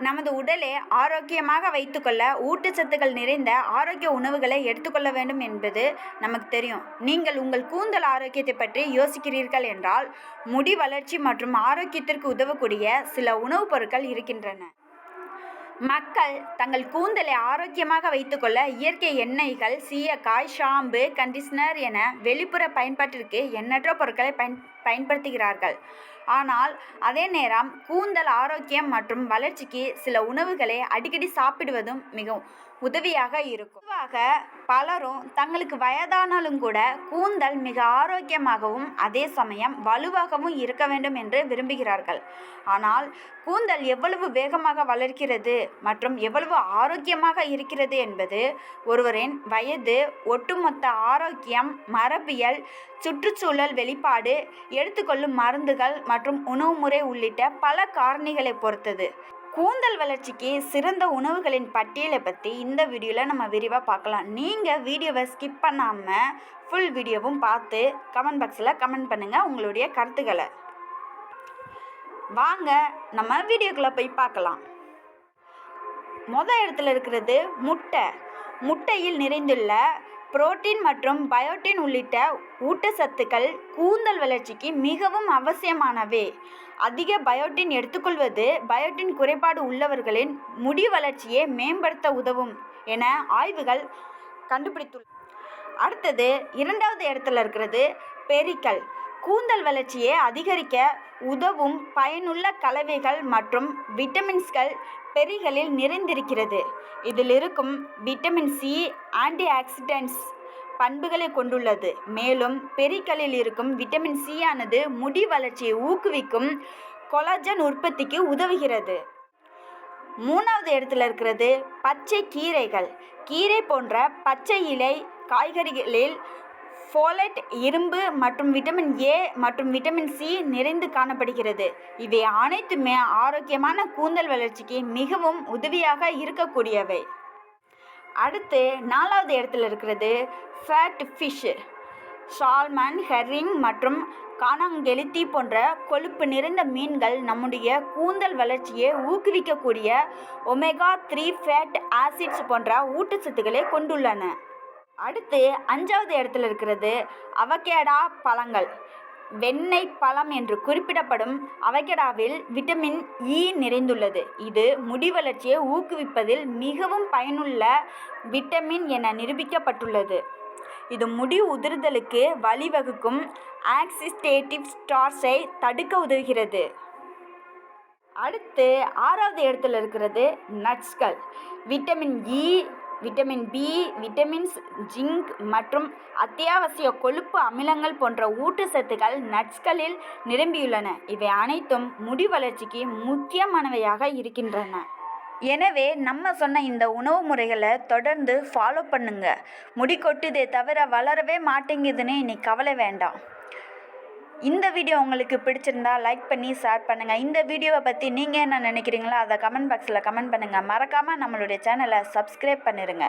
நமது உடலை ஆரோக்கியமாக வைத்துக்கொள்ள ஊட்டச்சத்துக்கள் நிறைந்த ஆரோக்கிய உணவுகளை எடுத்துக்கொள்ள வேண்டும் என்பது நமக்கு தெரியும். நீங்கள் உங்கள் கூந்தல் ஆரோக்கியத்தை பற்றி யோசிக்கிறீர்கள் என்றால் முடி வளர்ச்சி மற்றும் ஆரோக்கியத்திற்கு உதவக்கூடிய சில உணவுப் பொருட்கள் இருக்கின்றன. மக்கள் தங்கள் கூந்தலை ஆரோக்கியமாக வைத்துக்கொள்ள இயற்கை எண்ணெய்கள் சீயக்காய் ஷாம்பு கண்டிஷனர் என வெளிப்புற பயன்பாட்டிற்கு எண்ணற்ற பொருட்களை பயன் பயன்படுத்துகிறார்கள். ஆனால் அதே நேரம் கூந்தல் ஆரோக்கியம் மற்றும் வளர்ச்சிக்கு சில உணவுகளை அடிக்கடி சாப்பிடுவதும் மிகவும் உதவியாக இருக்கும். பொதுவாக பலரும் தங்களுக்கு வயதானாலும் கூட கூந்தல் மிக ஆரோக்கியமாகவும் அதே சமயம் வலுவாகவும் இருக்க வேண்டும் என்று விரும்புகிறார்கள். ஆனால் கூந்தல் எவ்வளவு வேகமாக வளர்க்கிறது மற்றும் எவ்வளவு ஆரோக்கியமாக இருக்கிறது என்பது ஒருவரின் வயது ஒட்டுமொத்த ஆரோக்கியம் மரபியல் சுற்றுச்சூழல் வெளிப்பாடு எடுத்துக்கொள்ளும் மருந்துகள் மற்றும் உணவு முறை உள்ளிட்ட பல காரணிகளை பொறுத்தது. கூந்தல் வளர்ச்சிக்கு சிறந்த உணவுகளின் பட்டியலை பற்றி இந்த வீடியோவில் நம்ம விரிவாக பார்க்கலாம். நீங்கள் வீடியோவை ஸ்கிப் பண்ணாமல் ஃபுல் வீடியோவும் பார்த்து கமெண்ட் பாக்ஸில் கமெண்ட் பண்ணுங்கள் உங்களுடைய கருத்துக்களை. வாங்க நம்ம வீடியோக்குள்ளே போய் பார்க்கலாம். மொதல் இடத்துல இருக்கிறது முட்டை. முட்டையில் நிறைந்துள்ள புரோட்டீன் மற்றும் பயோட்டின் உள்ளிட்ட ஊட்டச்சத்துக்கள் கூந்தல் வளர்ச்சிக்கு மிகவும் அவசியமானவை. அதிக பயோட்டின் எடுத்துக்கொள்வது பயோட்டின் குறைபாடு உள்ளவர்களின் முடி வளர்ச்சியை மேம்படுத்த உதவும் என ஆய்வுகள் கண்டுபிடித்துள்ள அடுத்தது இரண்டாவது இடத்துல இருக்கிறது பெரிக்கல். கூந்தல் வளர்ச்சியை அதிகரிக்க உதவும் பயனுள்ள கலவைகள் மற்றும் விட்டமின்ஸ்கள் பெரிகளில் நிறைந்திருக்கிறது. இதில் இருக்கும் விட்டமின் சி ஆன்டி ஆக்சிடென்ட்ஸ் பண்புகளை கொண்டுள்ளது. மேலும் பெரிகளில் இருக்கும் விட்டமின் சி ஆனது முடி வளர்ச்சியை ஊக்குவிக்கும் கொலாஜன் உற்பத்திக்கு உதவுகிறது. மூணாவது இடத்துல இருக்கிறது பச்சை கீரைகள். கீரை போன்ற பச்சை இலை காய்கறிகளில் ஃபோலட் இரும்பு மற்றும் விட்டமின் ஏ மற்றும் விட்டமின் சி நிறைந்து காணப்படுகிறது. இவை அனைத்துமே ஆரோக்கியமான கூந்தல் வளர்ச்சிக்கு மிகவும் உதவியாக இருக்கக்கூடியவை. அடுத்து நாலாவது இடத்துல இருக்கிறது ஃபேட் ஃபிஷ் சால்மன் ஹெரிங் மற்றும் கானாங்கெளுத்தி போன்ற கொழுப்பு நிறைந்த மீன்கள் நம்முடைய கூந்தல் வளர்ச்சியை ஊக்குவிக்கக்கூடிய ஒமேகா த்ரீ ஃபேட் ஆசிட்ஸ் போன்ற ஊட்டச்சத்துக்களை கொண்டுள்ளன. அடுத்து அஞ்சாவது இடத்துல இருக்கிறது அவகேடா பழங்கள். வெண்ணெய் பழம் என்று குறிப்பிடப்படும் அவகேடாவில் விட்டமின் இ நிறைந்துள்ளது. இது முடி வளர்ச்சியை ஊக்குவிப்பதில் மிகவும் பயனுள்ள விட்டமின் என நிரூபிக்கப்பட்டுள்ளது. இது முடி உதிர்தலுக்கு வழிவகுக்கும் ஆக்சிஸ்டேட்டிவ் ஸ்டார்ஸை தடுக்க உதவுகிறது. அடுத்து ஆறாவது இடத்துல இருக்கிறது நட்ஸ்கள். Vitamin E vitamin B vitamins zinc மற்றும் அத்தியாவசிய கொழுப்பு அமிலங்கள் போன்ற ஊட்டச்சத்துக்கள் நட்ஸ்களில் நிரம்பியுள்ளன. இவை அனைத்தும் முடி வளர்ச்சிக்கு முக்கியமானவையாக இருக்கின்றன. எனவே நம்ம சொன்ன இந்த உணவு முறைகளை தொடர்ந்து ஃபாலோ பண்ணுங்க. முடி கொட்டுதே தவிர வளரவே மாட்டேங்குதுன்னு இனி கவலை வேண்டாம். இந்த வீடியோ உங்களுக்கு பிடிச்சிருந்தா லைக் பண்ணி ஷேர் பண்ணுங்கள் இந்த வீடியோவை பற்றி நீங்கள் என்ன நினைக்கிறீங்களோ அதை கமெண்ட் பாக்ஸில் கமெண்ட் பண்ணுங்கள் மறக்காமல் நம்மளுடைய சேனலை சப்ஸ்கிரைப் பண்ணிடுங்க